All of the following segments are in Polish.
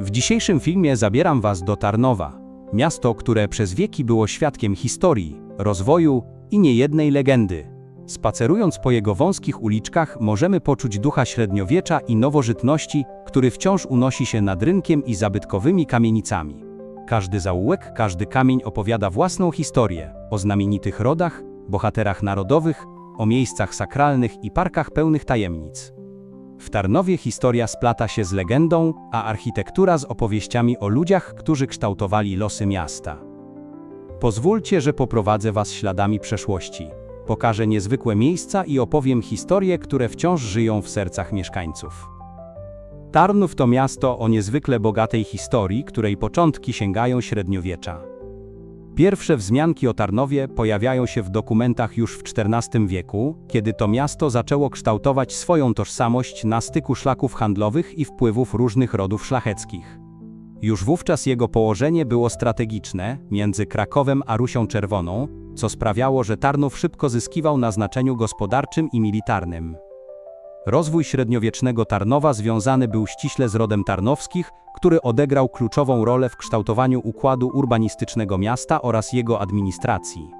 W dzisiejszym filmie zabieram Was do Tarnowa, miasto, które przez wieki było świadkiem historii, rozwoju i niejednej legendy. Spacerując po jego wąskich uliczkach, możemy poczuć ducha średniowiecza i nowożytności, który wciąż unosi się nad rynkiem i zabytkowymi kamienicami. Każdy zaułek, każdy kamień opowiada własną historię o znamienitych rodach, bohaterach narodowych, o miejscach sakralnych i parkach pełnych tajemnic. W Tarnowie historia splata się z legendą, a architektura z opowieściami o ludziach, którzy kształtowali losy miasta. Pozwólcie, że poprowadzę Was śladami przeszłości. Pokażę niezwykłe miejsca i opowiem historie, które wciąż żyją w sercach mieszkańców. Tarnów to miasto o niezwykle bogatej historii, której początki sięgają średniowiecza. Pierwsze wzmianki o Tarnowie pojawiają się w dokumentach już w XIV wieku, kiedy to miasto zaczęło kształtować swoją tożsamość na styku szlaków handlowych i wpływów różnych rodów szlacheckich. Już wówczas jego położenie było strategiczne między Krakowem a Rusią Czerwoną, co sprawiało, że Tarnów szybko zyskiwał na znaczeniu gospodarczym i militarnym. Rozwój średniowiecznego Tarnowa związany był ściśle z rodem Tarnowskich, który odegrał kluczową rolę w kształtowaniu układu urbanistycznego miasta oraz jego administracji.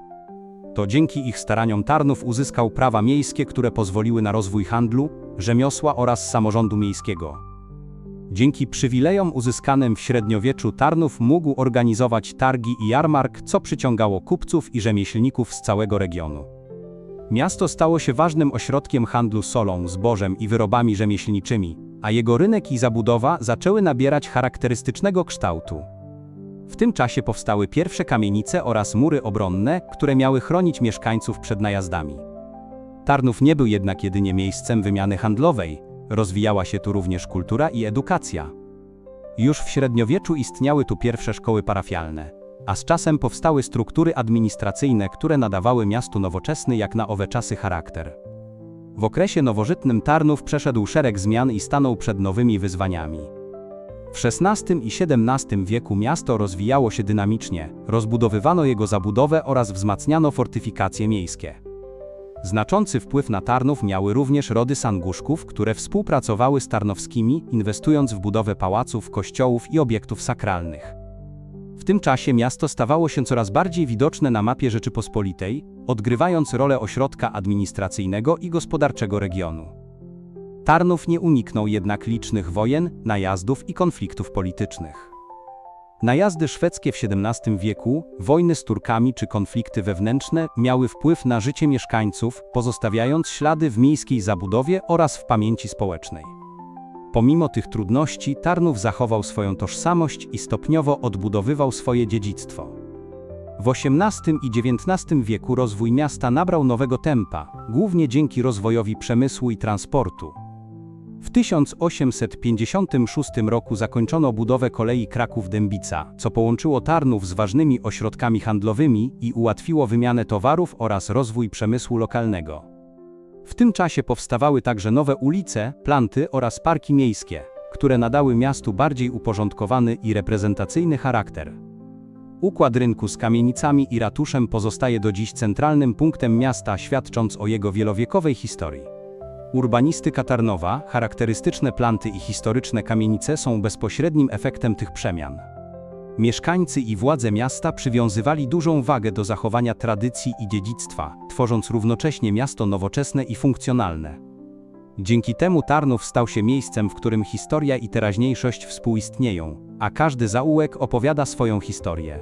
To dzięki ich staraniom Tarnów uzyskał prawa miejskie, które pozwoliły na rozwój handlu, rzemiosła oraz samorządu miejskiego. Dzięki przywilejom uzyskanym w średniowieczu Tarnów mógł organizować targi i jarmark, co przyciągało kupców i rzemieślników z całego regionu. Miasto stało się ważnym ośrodkiem handlu solą, zbożem i wyrobami rzemieślniczymi, a jego rynek i zabudowa zaczęły nabierać charakterystycznego kształtu. W tym czasie powstały pierwsze kamienice oraz mury obronne, które miały chronić mieszkańców przed najazdami. Tarnów nie był jednak jedynie miejscem wymiany handlowej, rozwijała się tu również kultura i edukacja. Już w średniowieczu istniały tu pierwsze szkoły parafialne, a z czasem powstały struktury administracyjne, które nadawały miastu nowoczesny jak na owe czasy charakter. W okresie nowożytnym Tarnów przeszedł szereg zmian i stanął przed nowymi wyzwaniami. W XVI i XVII wieku miasto rozwijało się dynamicznie, rozbudowywano jego zabudowę oraz wzmacniano fortyfikacje miejskie. Znaczący wpływ na Tarnów miały również rody Sanguszków, które współpracowały z Tarnowskimi, inwestując w budowę pałaców, kościołów i obiektów sakralnych. W tym czasie miasto stawało się coraz bardziej widoczne na mapie Rzeczypospolitej, odgrywając rolę ośrodka administracyjnego i gospodarczego regionu. Tarnów nie uniknął jednak licznych wojen, najazdów i konfliktów politycznych. Najazdy szwedzkie w XVII wieku, wojny z Turkami czy konflikty wewnętrzne miały wpływ na życie mieszkańców, pozostawiając ślady w miejskiej zabudowie oraz w pamięci społecznej. Pomimo tych trudności, Tarnów zachował swoją tożsamość i stopniowo odbudowywał swoje dziedzictwo. W XVIII i XIX wieku rozwój miasta nabrał nowego tempa, głównie dzięki rozwojowi przemysłu i transportu. W 1856 roku zakończono budowę kolei Kraków-Dębica, co połączyło Tarnów z ważnymi ośrodkami handlowymi i ułatwiło wymianę towarów oraz rozwój przemysłu lokalnego. W tym czasie powstawały także nowe ulice, planty oraz parki miejskie, które nadały miastu bardziej uporządkowany i reprezentacyjny charakter. Układ rynku z kamienicami i ratuszem pozostaje do dziś centralnym punktem miasta, świadcząc o jego wielowiekowej historii. Urbanistyka Tarnowa, charakterystyczne planty i historyczne kamienice są bezpośrednim efektem tych przemian. Mieszkańcy i władze miasta przywiązywali dużą wagę do zachowania tradycji i dziedzictwa, tworząc równocześnie miasto nowoczesne i funkcjonalne. Dzięki temu Tarnów stał się miejscem, w którym historia i teraźniejszość współistnieją, a każdy zaułek opowiada swoją historię.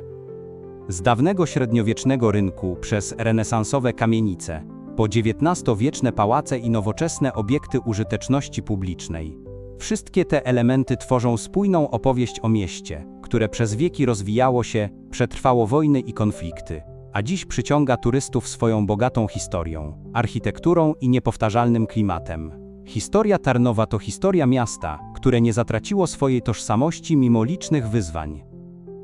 Z dawnego średniowiecznego rynku przez renesansowe kamienice, po XIX-wieczne pałace i nowoczesne obiekty użyteczności publicznej. Wszystkie te elementy tworzą spójną opowieść o mieście, które przez wieki rozwijało się, przetrwało wojny i konflikty, a dziś przyciąga turystów swoją bogatą historią, architekturą i niepowtarzalnym klimatem. Historia Tarnowa to historia miasta, które nie zatraciło swojej tożsamości mimo licznych wyzwań.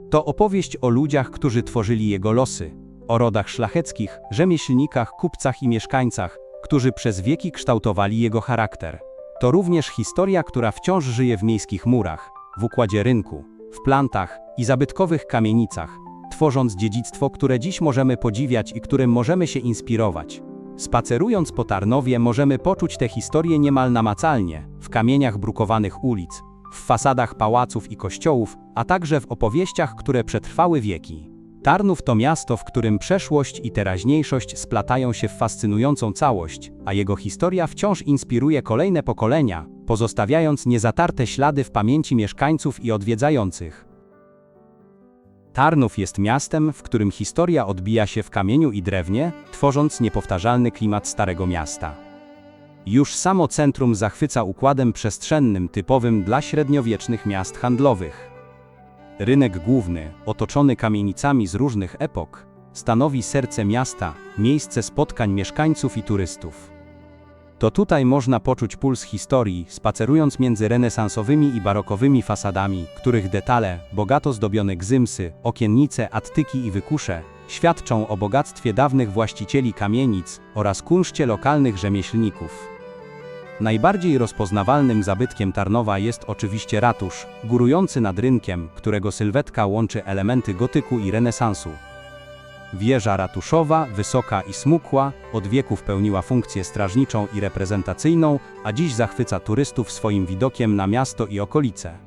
To opowieść o ludziach, którzy tworzyli jego losy, o rodach szlacheckich, rzemieślnikach, kupcach i mieszkańcach, którzy przez wieki kształtowali jego charakter. To również historia, która wciąż żyje w miejskich murach, w układzie rynku, w plantach i zabytkowych kamienicach, tworząc dziedzictwo, które dziś możemy podziwiać i którym możemy się inspirować. Spacerując po Tarnowie możemy poczuć tę historię niemal namacalnie, w kamieniach brukowanych ulic, w fasadach pałaców i kościołów, a także w opowieściach, które przetrwały wieki. Tarnów to miasto, w którym przeszłość i teraźniejszość splatają się w fascynującą całość, a jego historia wciąż inspiruje kolejne pokolenia, pozostawiając niezatarte ślady w pamięci mieszkańców i odwiedzających. Tarnów jest miastem, w którym historia odbija się w kamieniu i drewnie, tworząc niepowtarzalny klimat Starego Miasta. Już samo centrum zachwyca układem przestrzennym typowym dla średniowiecznych miast handlowych. Rynek główny, otoczony kamienicami z różnych epok, stanowi serce miasta, miejsce spotkań mieszkańców i turystów. To tutaj można poczuć puls historii, spacerując między renesansowymi i barokowymi fasadami, których detale, bogato zdobione gzymsy, okiennice, attyki i wykusze, świadczą o bogactwie dawnych właścicieli kamienic oraz kunszcie lokalnych rzemieślników. Najbardziej rozpoznawalnym zabytkiem Tarnowa jest oczywiście ratusz, górujący nad rynkiem, którego sylwetka łączy elementy gotyku i renesansu. Wieża ratuszowa, wysoka i smukła, od wieków pełniła funkcję strażniczą i reprezentacyjną, a dziś zachwyca turystów swoim widokiem na miasto i okolice.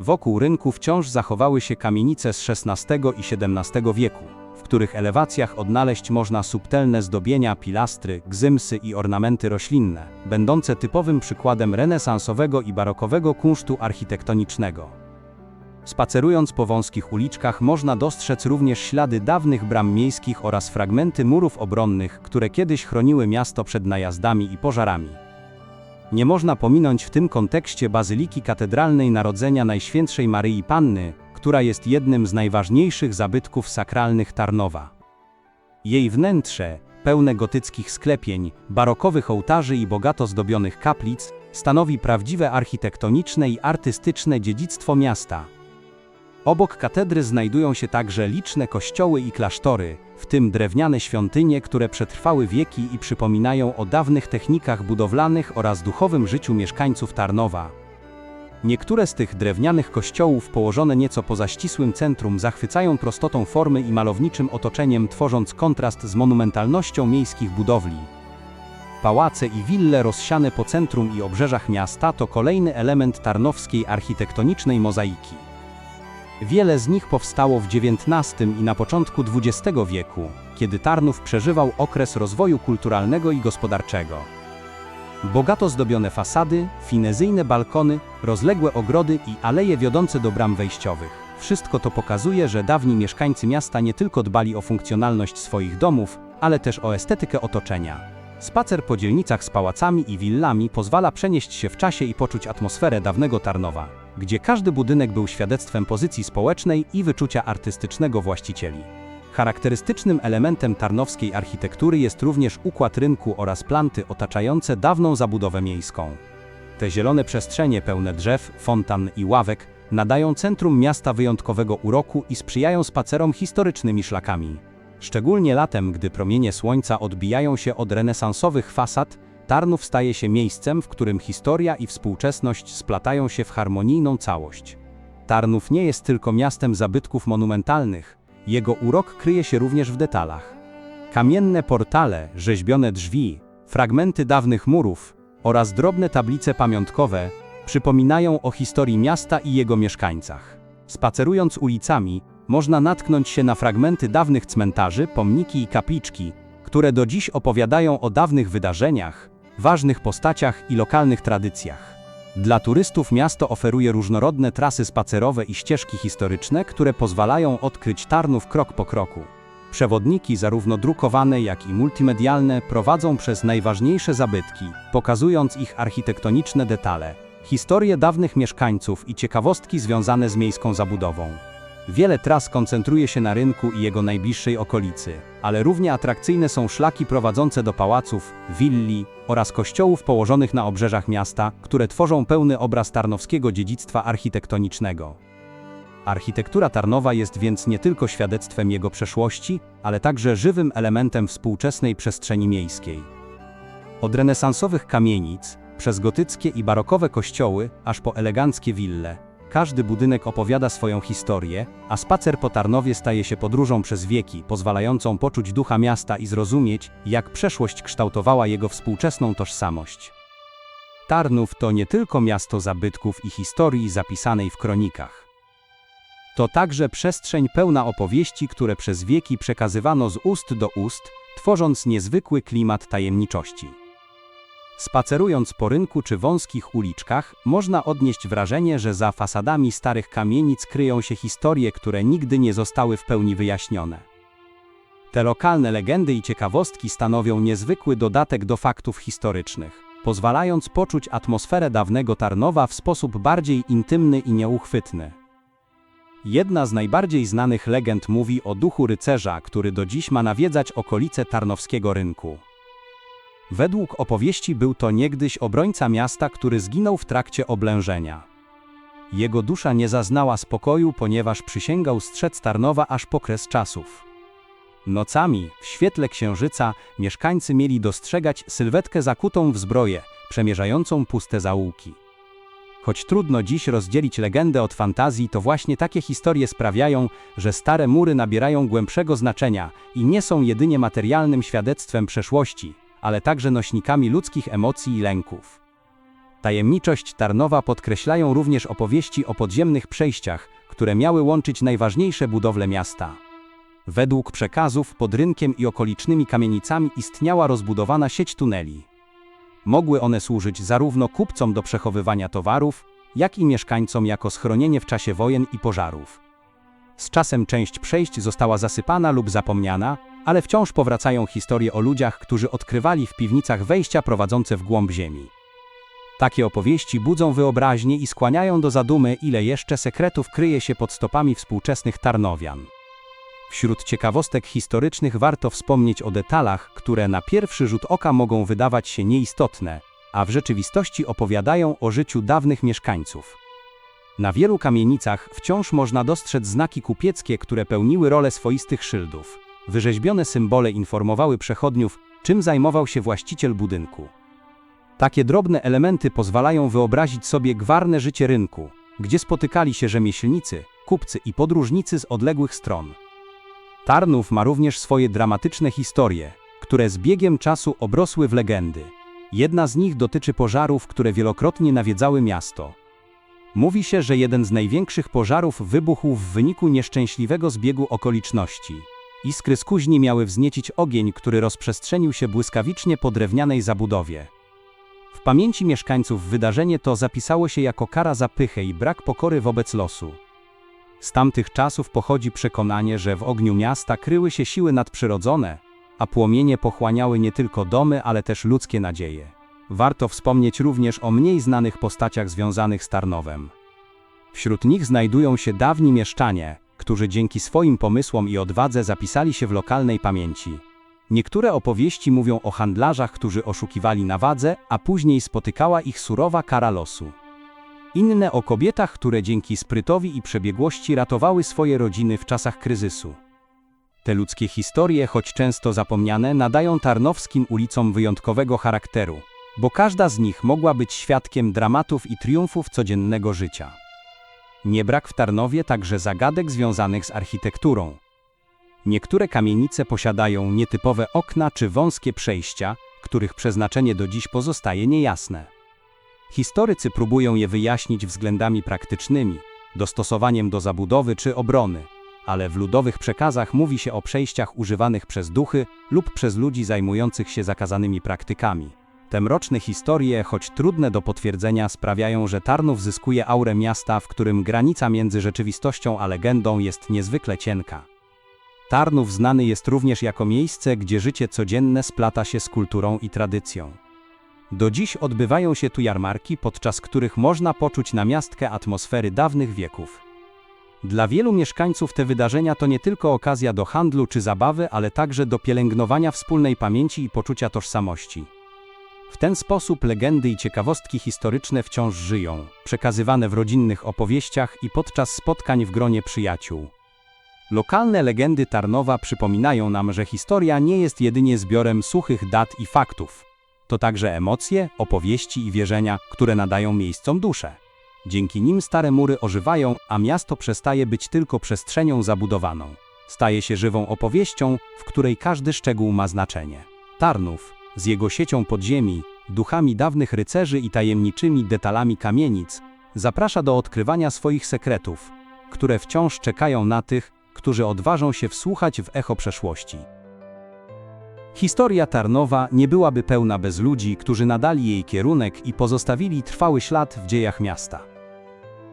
Wokół rynku wciąż zachowały się kamienice z XVI i XVII wieku, których elewacjach odnaleźć można subtelne zdobienia, pilastry, gzymsy i ornamenty roślinne, będące typowym przykładem renesansowego i barokowego kunsztu architektonicznego. Spacerując po wąskich uliczkach można dostrzec również ślady dawnych bram miejskich oraz fragmenty murów obronnych, które kiedyś chroniły miasto przed najazdami i pożarami. Nie można pominąć w tym kontekście Bazyliki Katedralnej Narodzenia Najświętszej Maryi Panny, która jest jednym z najważniejszych zabytków sakralnych Tarnowa. Jej wnętrze, pełne gotyckich sklepień, barokowych ołtarzy i bogato zdobionych kaplic, stanowi prawdziwe architektoniczne i artystyczne dziedzictwo miasta. Obok katedry znajdują się także liczne kościoły i klasztory, w tym drewniane świątynie, które przetrwały wieki i przypominają o dawnych technikach budowlanych oraz duchowym życiu mieszkańców Tarnowa. Niektóre z tych drewnianych kościołów położone nieco poza ścisłym centrum zachwycają prostotą formy i malowniczym otoczeniem, tworząc kontrast z monumentalnością miejskich budowli. Pałace i wille rozsiane po centrum i obrzeżach miasta to kolejny element tarnowskiej architektonicznej mozaiki. Wiele z nich powstało w XIX i na początku XX wieku, kiedy Tarnów przeżywał okres rozwoju kulturalnego i gospodarczego. Bogato zdobione fasady, finezyjne balkony, rozległe ogrody i aleje wiodące do bram wejściowych. Wszystko to pokazuje, że dawni mieszkańcy miasta nie tylko dbali o funkcjonalność swoich domów, ale też o estetykę otoczenia. Spacer po dzielnicach z pałacami i willami pozwala przenieść się w czasie i poczuć atmosferę dawnego Tarnowa, gdzie każdy budynek był świadectwem pozycji społecznej i wyczucia artystycznego właścicieli. Charakterystycznym elementem tarnowskiej architektury jest również układ rynku oraz planty otaczające dawną zabudowę miejską. Te zielone przestrzenie pełne drzew, fontan i ławek nadają centrum miasta wyjątkowego uroku i sprzyjają spacerom historycznymi szlakami. Szczególnie latem, gdy promienie słońca odbijają się od renesansowych fasad, Tarnów staje się miejscem, w którym historia i współczesność splatają się w harmonijną całość. Tarnów nie jest tylko miastem zabytków monumentalnych, jego urok kryje się również w detalach. Kamienne portale, rzeźbione drzwi, fragmenty dawnych murów oraz drobne tablice pamiątkowe przypominają o historii miasta i jego mieszkańcach. Spacerując ulicami, można natknąć się na fragmenty dawnych cmentarzy, pomniki i kapliczki, które do dziś opowiadają o dawnych wydarzeniach, ważnych postaciach i lokalnych tradycjach. Dla turystów miasto oferuje różnorodne trasy spacerowe i ścieżki historyczne, które pozwalają odkryć Tarnów krok po kroku. Przewodniki, zarówno drukowane, jak i multimedialne, prowadzą przez najważniejsze zabytki, pokazując ich architektoniczne detale, historię dawnych mieszkańców i ciekawostki związane z miejską zabudową. Wiele tras koncentruje się na rynku i jego najbliższej okolicy, ale równie atrakcyjne są szlaki prowadzące do pałaców, willi oraz kościołów położonych na obrzeżach miasta, które tworzą pełny obraz tarnowskiego dziedzictwa architektonicznego. Architektura Tarnowa jest więc nie tylko świadectwem jego przeszłości, ale także żywym elementem współczesnej przestrzeni miejskiej. Od renesansowych kamienic, przez gotyckie i barokowe kościoły, aż po eleganckie wille, każdy budynek opowiada swoją historię, a spacer po Tarnowie staje się podróżą przez wieki, pozwalającą poczuć ducha miasta i zrozumieć, jak przeszłość kształtowała jego współczesną tożsamość. Tarnów to nie tylko miasto zabytków i historii zapisanej w kronikach. To także przestrzeń pełna opowieści, które przez wieki przekazywano z ust do ust, tworząc niezwykły klimat tajemniczości. Spacerując po rynku czy wąskich uliczkach, można odnieść wrażenie, że za fasadami starych kamienic kryją się historie, które nigdy nie zostały w pełni wyjaśnione. Te lokalne legendy i ciekawostki stanowią niezwykły dodatek do faktów historycznych, pozwalając poczuć atmosferę dawnego Tarnowa w sposób bardziej intymny i nieuchwytny. Jedna z najbardziej znanych legend mówi o duchu rycerza, który do dziś ma nawiedzać okolice tarnowskiego rynku. Według opowieści był to niegdyś obrońca miasta, który zginął w trakcie oblężenia. Jego dusza nie zaznała spokoju, ponieważ przysięgał strzec Tarnowa aż po kres czasów. Nocami, w świetle księżyca, mieszkańcy mieli dostrzegać sylwetkę zakutą w zbroję, przemierzającą puste zaułki. Choć trudno dziś rozdzielić legendę od fantazji, to właśnie takie historie sprawiają, że stare mury nabierają głębszego znaczenia i nie są jedynie materialnym świadectwem przeszłości, ale także nośnikami ludzkich emocji i lęków. Tajemniczość Tarnowa podkreślają również opowieści o podziemnych przejściach, które miały łączyć najważniejsze budowle miasta. Według przekazów pod rynkiem i okolicznymi kamienicami istniała rozbudowana sieć tuneli. Mogły one służyć zarówno kupcom do przechowywania towarów, jak i mieszkańcom jako schronienie w czasie wojen i pożarów. Z czasem część przejść została zasypana lub zapomniana, ale wciąż powracają historie o ludziach, którzy odkrywali w piwnicach wejścia prowadzące w głąb ziemi. Takie opowieści budzą wyobraźnię i skłaniają do zadumy, ile jeszcze sekretów kryje się pod stopami współczesnych Tarnowian. Wśród ciekawostek historycznych warto wspomnieć o detalach, które na pierwszy rzut oka mogą wydawać się nieistotne, a w rzeczywistości opowiadają o życiu dawnych mieszkańców. Na wielu kamienicach wciąż można dostrzec znaki kupieckie, które pełniły rolę swoistych szyldów. Wyrzeźbione symbole informowały przechodniów, czym zajmował się właściciel budynku. Takie drobne elementy pozwalają wyobrazić sobie gwarne życie rynku, gdzie spotykali się rzemieślnicy, kupcy i podróżnicy z odległych stron. Tarnów ma również swoje dramatyczne historie, które z biegiem czasu obrosły w legendy. Jedna z nich dotyczy pożarów, które wielokrotnie nawiedzały miasto. Mówi się, że jeden z największych pożarów wybuchł w wyniku nieszczęśliwego zbiegu okoliczności. Iskry z kuźni miały wzniecić ogień, który rozprzestrzenił się błyskawicznie po drewnianej zabudowie. W pamięci mieszkańców wydarzenie to zapisało się jako kara za pychę i brak pokory wobec losu. Z tamtych czasów pochodzi przekonanie, że w ogniu miasta kryły się siły nadprzyrodzone, a płomienie pochłaniały nie tylko domy, ale też ludzkie nadzieje. Warto wspomnieć również o mniej znanych postaciach związanych z Tarnowem. Wśród nich znajdują się dawni mieszczanie, którzy dzięki swoim pomysłom i odwadze zapisali się w lokalnej pamięci. Niektóre opowieści mówią o handlarzach, którzy oszukiwali na wadze, a później spotykała ich surowa kara losu. Inne o kobietach, które dzięki sprytowi i przebiegłości ratowały swoje rodziny w czasach kryzysu. Te ludzkie historie, choć często zapomniane, nadają tarnowskim ulicom wyjątkowego charakteru, bo każda z nich mogła być świadkiem dramatów i triumfów codziennego życia. Nie brak w Tarnowie także zagadek związanych z architekturą. Niektóre kamienice posiadają nietypowe okna czy wąskie przejścia, których przeznaczenie do dziś pozostaje niejasne. Historycy próbują je wyjaśnić względami praktycznymi, dostosowaniem do zabudowy czy obrony, ale w ludowych przekazach mówi się o przejściach używanych przez duchy lub przez ludzi zajmujących się zakazanymi praktykami. Te mroczne historie, choć trudne do potwierdzenia, sprawiają, że Tarnów zyskuje aurę miasta, w którym granica między rzeczywistością a legendą jest niezwykle cienka. Tarnów znany jest również jako miejsce, gdzie życie codzienne splata się z kulturą i tradycją. Do dziś odbywają się tu jarmarki, podczas których można poczuć namiastkę atmosfery dawnych wieków. Dla wielu mieszkańców te wydarzenia to nie tylko okazja do handlu czy zabawy, ale także do pielęgnowania wspólnej pamięci i poczucia tożsamości. W ten sposób legendy i ciekawostki historyczne wciąż żyją, przekazywane w rodzinnych opowieściach i podczas spotkań w gronie przyjaciół. Lokalne legendy Tarnowa przypominają nam, że historia nie jest jedynie zbiorem suchych dat i faktów. To także emocje, opowieści i wierzenia, które nadają miejscom duszę. Dzięki nim stare mury ożywają, a miasto przestaje być tylko przestrzenią zabudowaną. Staje się żywą opowieścią, w której każdy szczegół ma znaczenie. Tarnów, z jego siecią podziemi, duchami dawnych rycerzy i tajemniczymi detalami kamienic, zaprasza do odkrywania swoich sekretów, które wciąż czekają na tych, którzy odważą się wsłuchać w echo przeszłości. Historia Tarnowa nie byłaby pełna bez ludzi, którzy nadali jej kierunek i pozostawili trwały ślad w dziejach miasta.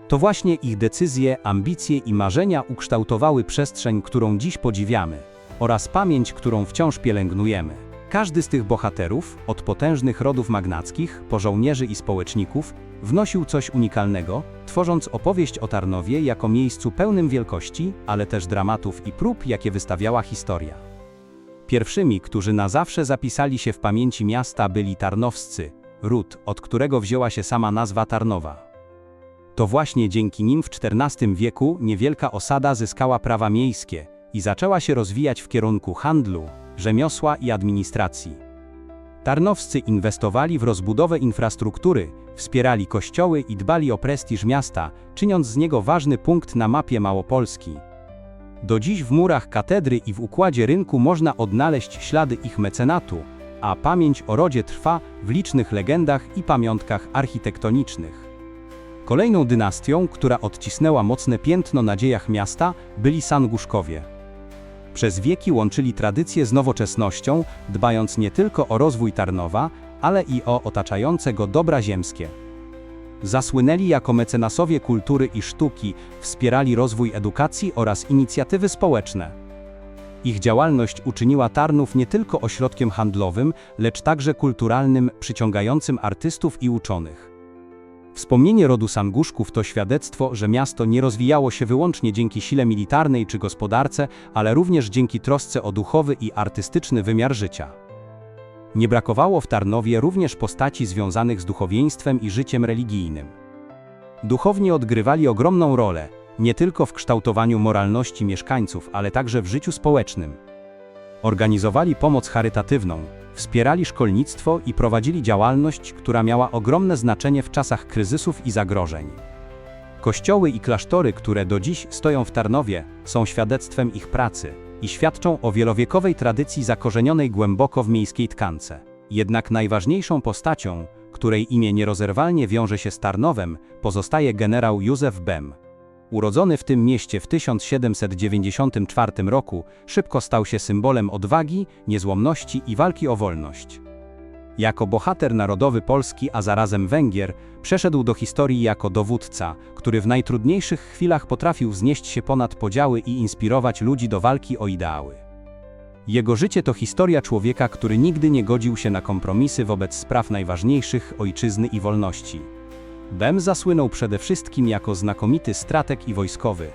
To właśnie ich decyzje, ambicje i marzenia ukształtowały przestrzeń, którą dziś podziwiamy, oraz pamięć, którą wciąż pielęgnujemy. Każdy z tych bohaterów, od potężnych rodów magnackich, po żołnierzy i społeczników, wnosił coś unikalnego, tworząc opowieść o Tarnowie jako miejscu pełnym wielkości, ale też dramatów i prób, jakie wystawiała historia. Pierwszymi, którzy na zawsze zapisali się w pamięci miasta byli tarnowscy, ród, od którego wzięła się sama nazwa Tarnowa. To właśnie dzięki nim w XIV wieku niewielka osada zyskała prawa miejskie i zaczęła się rozwijać w kierunku handlu, rzemiosła i administracji. Tarnowscy inwestowali w rozbudowę infrastruktury, wspierali kościoły i dbali o prestiż miasta, czyniąc z niego ważny punkt na mapie Małopolski. Do dziś w murach katedry i w układzie rynku można odnaleźć ślady ich mecenatu, a pamięć o rodzie trwa w licznych legendach i pamiątkach architektonicznych. Kolejną dynastią, która odcisnęła mocne piętno na dziejach miasta, byli Sanguszkowie. Przez wieki łączyli tradycję z nowoczesnością, dbając nie tylko o rozwój Tarnowa, ale i o otaczające go dobra ziemskie. Zasłynęli jako mecenasowie kultury i sztuki, wspierali rozwój edukacji oraz inicjatywy społeczne. Ich działalność uczyniła Tarnów nie tylko ośrodkiem handlowym, lecz także kulturalnym, przyciągającym artystów i uczonych. Wspomnienie rodu Sanguszków to świadectwo, że miasto nie rozwijało się wyłącznie dzięki sile militarnej czy gospodarce, ale również dzięki trosce o duchowy i artystyczny wymiar życia. Nie brakowało w Tarnowie również postaci związanych z duchowieństwem i życiem religijnym. Duchowni odgrywali ogromną rolę, nie tylko w kształtowaniu moralności mieszkańców, ale także w życiu społecznym. Organizowali pomoc charytatywną, wspierali szkolnictwo i prowadzili działalność, która miała ogromne znaczenie w czasach kryzysów i zagrożeń. Kościoły i klasztory, które do dziś stoją w Tarnowie, są świadectwem ich pracy i świadczą o wielowiekowej tradycji zakorzenionej głęboko w miejskiej tkance. Jednak najważniejszą postacią, której imię nierozerwalnie wiąże się z Tarnowem, pozostaje generał Józef Bem. Urodzony w tym mieście w 1794 roku, szybko stał się symbolem odwagi, niezłomności i walki o wolność. Jako bohater narodowy Polski, a zarazem Węgier, przeszedł do historii jako dowódca, który w najtrudniejszych chwilach potrafił wznieść się ponad podziały i inspirować ludzi do walki o ideały. Jego życie to historia człowieka, który nigdy nie godził się na kompromisy wobec spraw najważniejszych ojczyzny i wolności. Bem zasłynął przede wszystkim jako znakomity strateg i wojskowy.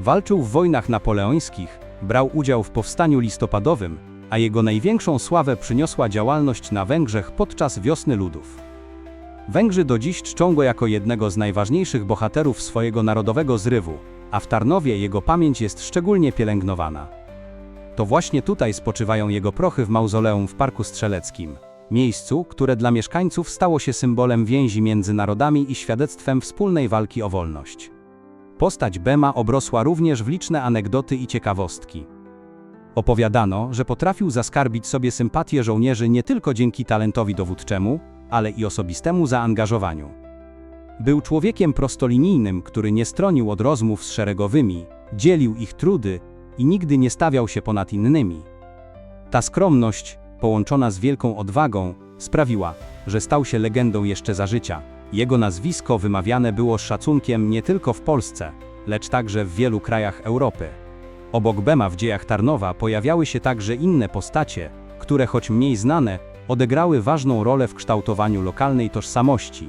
Walczył w wojnach napoleońskich, brał udział w powstaniu listopadowym, a jego największą sławę przyniosła działalność na Węgrzech podczas wiosny ludów. Węgrzy do dziś czczą go jako jednego z najważniejszych bohaterów swojego narodowego zrywu, a w Tarnowie jego pamięć jest szczególnie pielęgnowana. To właśnie tutaj spoczywają jego prochy w mauzoleum w Parku Strzeleckim, miejscu, które dla mieszkańców stało się symbolem więzi między narodami i świadectwem wspólnej walki o wolność. Postać Bema obrosła również w liczne anegdoty i ciekawostki. Opowiadano, że potrafił zaskarbić sobie sympatię żołnierzy nie tylko dzięki talentowi dowódczemu, ale i osobistemu zaangażowaniu. Był człowiekiem prostolinijnym, który nie stronił od rozmów z szeregowymi, dzielił ich trudy i nigdy nie stawiał się ponad innymi. Ta skromność, połączona z wielką odwagą, sprawiła, że stał się legendą jeszcze za życia. Jego nazwisko wymawiane było z szacunkiem nie tylko w Polsce, lecz także w wielu krajach Europy. Obok Bema w dziejach Tarnowa pojawiały się także inne postacie, które choć mniej znane, odegrały ważną rolę w kształtowaniu lokalnej tożsamości.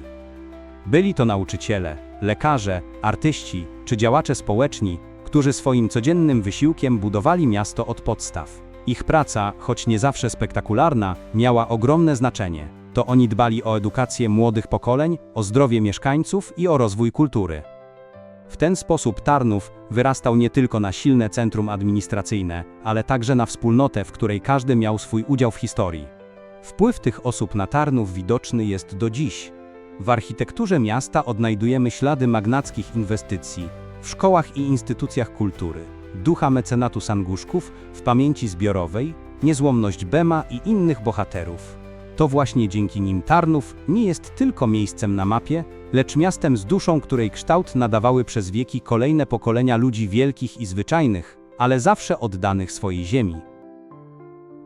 Byli to nauczyciele, lekarze, artyści czy działacze społeczni, którzy swoim codziennym wysiłkiem budowali miasto od podstaw. Ich praca, choć nie zawsze spektakularna, miała ogromne znaczenie. To oni dbali o edukację młodych pokoleń, o zdrowie mieszkańców i o rozwój kultury. W ten sposób Tarnów wyrastał nie tylko na silne centrum administracyjne, ale także na wspólnotę, w której każdy miał swój udział w historii. Wpływ tych osób na Tarnów widoczny jest do dziś. W architekturze miasta odnajdujemy ślady magnackich inwestycji, w szkołach i instytucjach kultury, ducha mecenatu Sanguszków w pamięci zbiorowej, niezłomność Bema i innych bohaterów. To właśnie dzięki nim Tarnów nie jest tylko miejscem na mapie, lecz miastem z duszą, której kształt nadawały przez wieki kolejne pokolenia ludzi wielkich i zwyczajnych, ale zawsze oddanych swojej ziemi.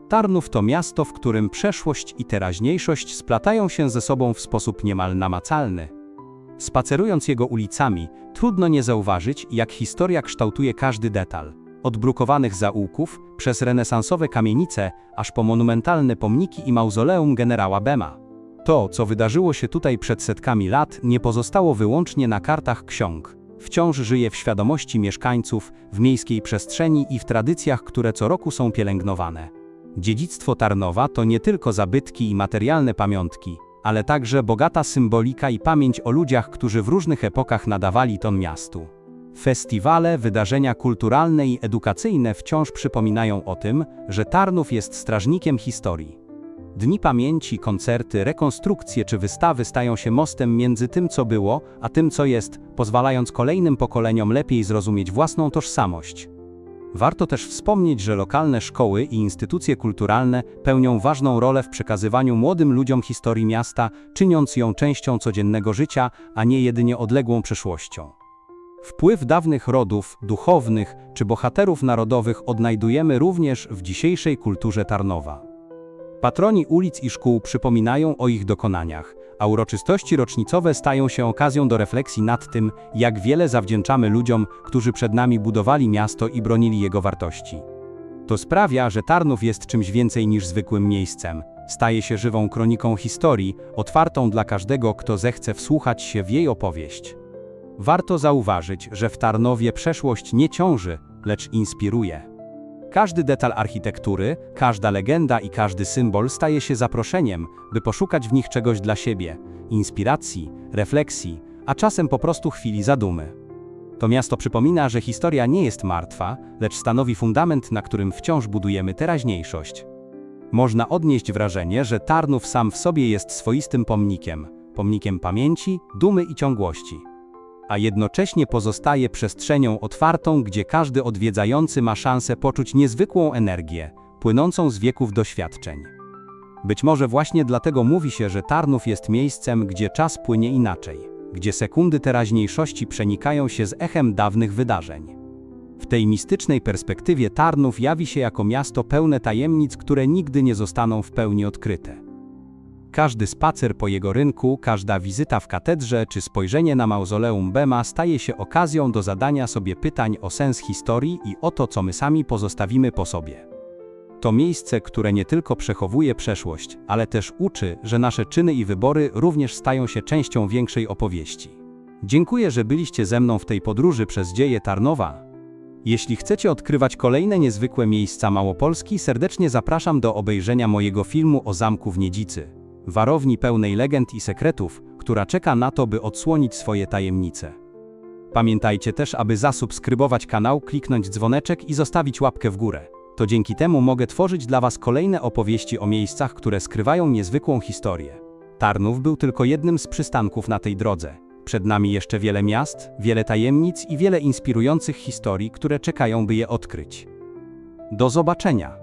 Tarnów to miasto, w którym przeszłość i teraźniejszość splatają się ze sobą w sposób niemal namacalny. Spacerując jego ulicami, trudno nie zauważyć, jak historia kształtuje każdy detal. Od brukowanych zaułków, przez renesansowe kamienice, aż po monumentalne pomniki i mauzoleum generała Bema. To, co wydarzyło się tutaj przed setkami lat, nie pozostało wyłącznie na kartach ksiąg. Wciąż żyje w świadomości mieszkańców, w miejskiej przestrzeni i w tradycjach, które co roku są pielęgnowane. Dziedzictwo Tarnowa to nie tylko zabytki i materialne pamiątki, ale także bogata symbolika i pamięć o ludziach, którzy w różnych epokach nadawali ton miastu. Festiwale, wydarzenia kulturalne i edukacyjne wciąż przypominają o tym, że Tarnów jest strażnikiem historii. Dni pamięci, koncerty, rekonstrukcje czy wystawy stają się mostem między tym, co było, a tym, co jest, pozwalając kolejnym pokoleniom lepiej zrozumieć własną tożsamość. Warto też wspomnieć, że lokalne szkoły i instytucje kulturalne pełnią ważną rolę w przekazywaniu młodym ludziom historii miasta, czyniąc ją częścią codziennego życia, a nie jedynie odległą przeszłością. Wpływ dawnych rodów, duchownych czy bohaterów narodowych odnajdujemy również w dzisiejszej kulturze Tarnowa. Patroni ulic i szkół przypominają o ich dokonaniach, a uroczystości rocznicowe stają się okazją do refleksji nad tym, jak wiele zawdzięczamy ludziom, którzy przed nami budowali miasto i bronili jego wartości. To sprawia, że Tarnów jest czymś więcej niż zwykłym miejscem. Staje się żywą kroniką historii, otwartą dla każdego, kto zechce wsłuchać się w jej opowieść. Warto zauważyć, że w Tarnowie przeszłość nie ciąży, lecz inspiruje. Każdy detal architektury, każda legenda i każdy symbol staje się zaproszeniem, by poszukać w nich czegoś dla siebie inspiracji, refleksji, a czasem po prostu chwili zadumy. To miasto przypomina, że historia nie jest martwa, lecz stanowi fundament, na którym wciąż budujemy teraźniejszość. Można odnieść wrażenie, że Tarnów sam w sobie jest swoistym pomnikiem pomnikiem pamięci, dumy i ciągłości a jednocześnie pozostaje przestrzenią otwartą, gdzie każdy odwiedzający ma szansę poczuć niezwykłą energię, płynącą z wieków doświadczeń. Być może właśnie dlatego mówi się, że Tarnów jest miejscem, gdzie czas płynie inaczej, gdzie sekundy teraźniejszości przenikają się z echem dawnych wydarzeń. W tej mistycznej perspektywie Tarnów jawi się jako miasto pełne tajemnic, które nigdy nie zostaną w pełni odkryte. Każdy spacer po jego rynku, każda wizyta w katedrze czy spojrzenie na mauzoleum Bema staje się okazją do zadania sobie pytań o sens historii i o to, co my sami pozostawimy po sobie. To miejsce, które nie tylko przechowuje przeszłość, ale też uczy, że nasze czyny i wybory również stają się częścią większej opowieści. Dziękuję, że byliście ze mną w tej podróży przez dzieje Tarnowa. Jeśli chcecie odkrywać kolejne niezwykłe miejsca Małopolski, serdecznie zapraszam do obejrzenia mojego filmu o zamku w Niedzicy warowni pełnej legend i sekretów, która czeka na to, by odsłonić swoje tajemnice. Pamiętajcie też, aby zasubskrybować kanał, kliknąć dzwoneczek i zostawić łapkę w górę. To dzięki temu mogę tworzyć dla Was kolejne opowieści o miejscach, które skrywają niezwykłą historię. Tarnów był tylko jednym z przystanków na tej drodze. Przed nami jeszcze wiele miast, wiele tajemnic i wiele inspirujących historii, które czekają, by je odkryć. Do zobaczenia!